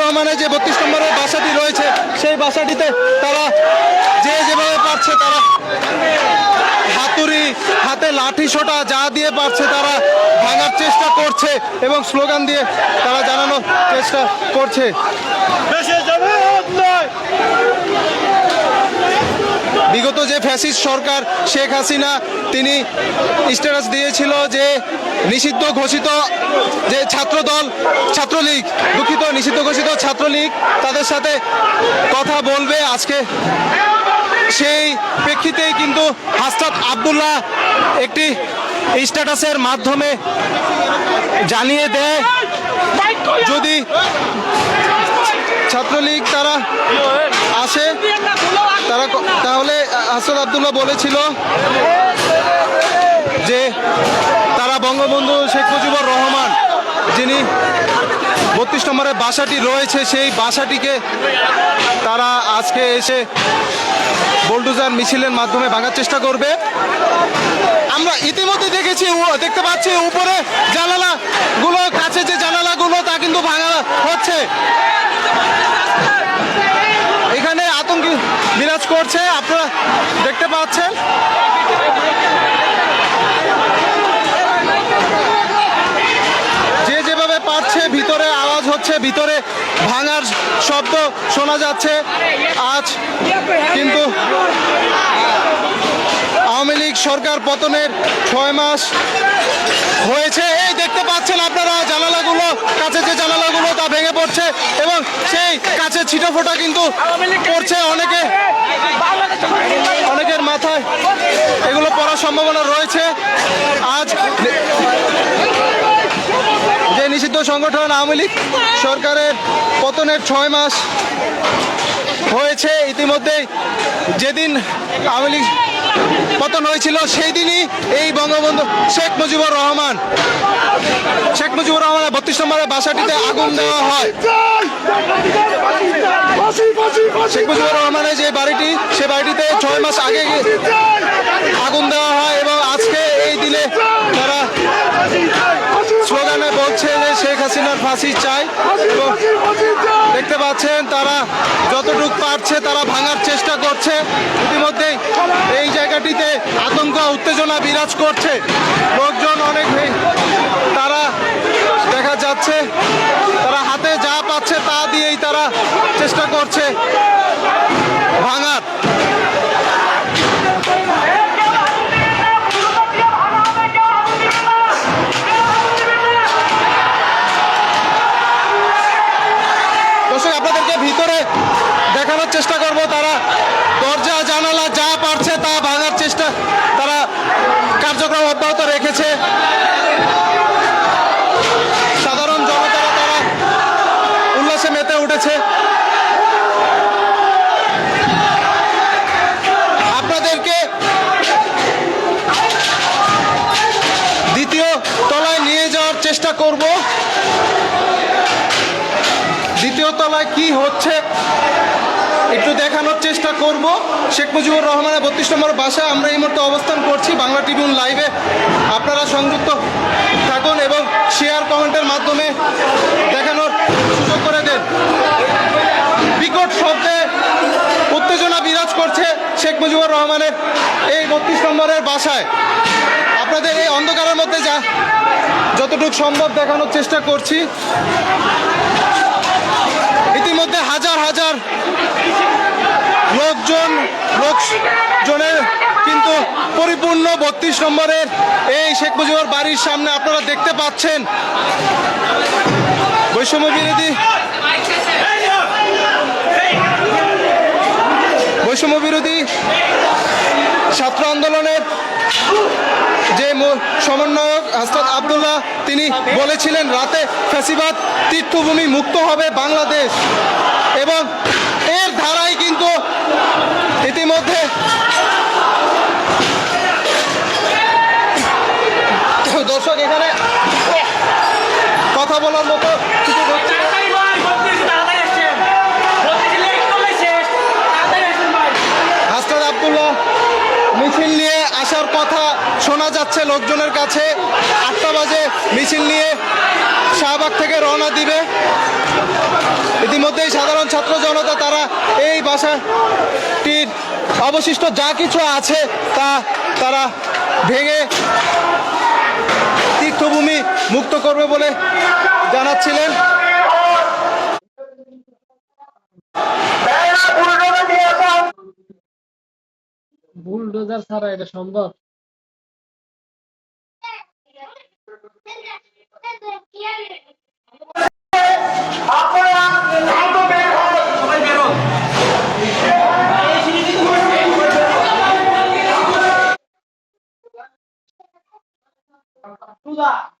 রহমানের যে বত্রিশ নম্বরের বাসাটি রয়েছে, সেই বাসাটিতে তারা যে যেভাবে পারছে তারা হাতুড়ি, হাতে লাঠি সোটা যা দিয়ে পারছে তারা ভাঙার চেষ্টা করছে এবং স্লোগান দিয়ে তারা জানানোর চেষ্টা করছে। বিগত যে ফ্যাসিস্ট সরকার শেখ হাসিনা, তিনি স্ট্যাটাস দিয়েছিল যে নিষিদ্ধ ঘোষিত যে ছাত্রদল, ছাত্রলীগ, দুঃখিত নিষিদ্ধ ঘোষিত ছাত্রলীগ তাদের সাথে কথা বলবে আজকে। সেই প্রেক্ষিতেই কিন্তু হাসনাত আবদুল্লাহ একটি স্ট্যাটাসের মাধ্যমে জানিয়ে দেয়, যদি ছাত্রলীগ তারা আসে তারা তাহলে হাসান আবদুল্লাহ বলেছিল যে তারা বঙ্গবন্ধু শেখ মুজিবুর রহমান, যিনি বত্রিশ নম্বরের বাসাটি রয়েছে, সেই বাসাটিকে তারা আজকে এসে বোল্ডুজার মিছিলের মাধ্যমে ভাঙার চেষ্টা করবে। আমরা ইতিমধ্যে দেখেছি দেখতে পাচ্ছি উপরে জানালা গুলো কাছে যে জানালাগুলো তা কিন্তু ভাঙা হচ্ছে এখানে আতঙ্কি বিরাজ আপনারা দেখতে পাচ্ছেন? যে যেভাবে পাচ্ছে, ভিতরে আওয়াজ হচ্ছে, ভিতরে ভাঙার শব্দ শোনা যাচ্ছে। আজ কিন্তু আওয়ামী লীগ সরকার পতনের ছয় মাস হয়েছে। এই দেখতে পাচ্ছেন আপনারা জানালাগুলো, কাছে যে জানালাগুলো তা ভেঙে পড়ছে এবং সেই কাছে ছিটো ফোটা কিন্তু পড়ছে অনেকে। অনেকের মাথায় এগুলো পড়ার সম্ভাবনা রয়েছে। আজ যে নিষিদ্ধ সংগঠন আওয়ামী লীগ সরকারের পতনের ছয় মাস হয়েছে ইতিমধ্যেই যেদিন আওয়ামী লীগ পতন হয়েছিল সেই দিনই এই বঙ্গবন্ধু শেখ মুজিবুর রহমান। শেখ মুজিবুর রহমানের বত্রিশ নম্বরের বাসাটিতে আগুন দেওয়া হয়। শেখ মুজিবুর রহমানের যে বাড়িটি, সে বাড়িটিতে ছয় মাস আগে আগুন দেওয়া হয় এবং আজকে এই দিনে তারা স্লোগানে বলছে যে শেখ হাসিনার ফাঁসি চাই। দেখতে পাচ্ছেন, তারা যতটুক পারছে, তারা ভাঙার চেষ্টা করছে। ইতিমধ্যেই এই জায়গাটিতে আতঙ্ক উত্তেজনা বিরাজ করছে লোকজন অনেক। তারা দেখা যাচ্ছে, তারা হাতে যা পাচ্ছে তা দিয়েই তারা চেষ্টা করছে ভাঙার চেষ্টা করব। দ্বিতীয় তলায় কি হচ্ছে একটু দেখানোর চেষ্টা করব। শেখ মুজিবুর রহমানের বত্রিশ নম্বর বাসায় আমরা এই মুহূর্তে অবস্থান করছি বাংলা ট্রিবিউন লাইভে। আপনারা সংযুক্ত থাকুন এবং শেয়ার কমেন্টের মাধ্যমে দেখানোর সুযোগ করে দেন। বিকট শব্দে উত্তেজনা বিরাজ করছে শেখ মুজিবুর রহমানের এই বত্রিশ নম্বরের বাসায়। আপনাদের এই অন্ধকারের মধ্যে যা যতটুকু সম্ভব দেখানোর চেষ্টা করছি। ইতিমধ্যে হাজার হাজার লোকজন, লোকজনের কিন্তু পরিপূর্ণ বত্রিশ নম্বরের এই শেখ মুজিবুর বাড়ির সামনে আপনারা দেখতে পাচ্ছেন। বৈষম্য বিরোধী বৈষম্য বিরোধী ছাত্র আন্দোলনের সমন্বয়ক হাসনাত আবদুল্লাহ, তিনি বলেছিলেন, রাতে ফ্যাসিবাদ তীর্থভূমি মুক্ত হবে বাংলাদেশ। এবং এর ধারাই কিন্তু ইতিমধ্যে দর্শক এখানে কথা বলার মতো কিছু আবদুল্লাহ মিছিল নিয়ে আসার কথা শোনা যাচ্ছে লোকজনের কাছে। আটটা বাজে মিছিল নিয়ে শাহবাগ থেকে রওনা দিবে। ইতিমধ্যেই সাধারণ ছাত্র জনতা তারা এই বাসাটির অবশিষ্ট যা কিছু আছে তা তারা ভেঙে তীর্থভূমি মুক্ত করবে বলে জানাচ্ছিলেন। বুলডোজার ছাড়া এটা সম্ভব? 柱子。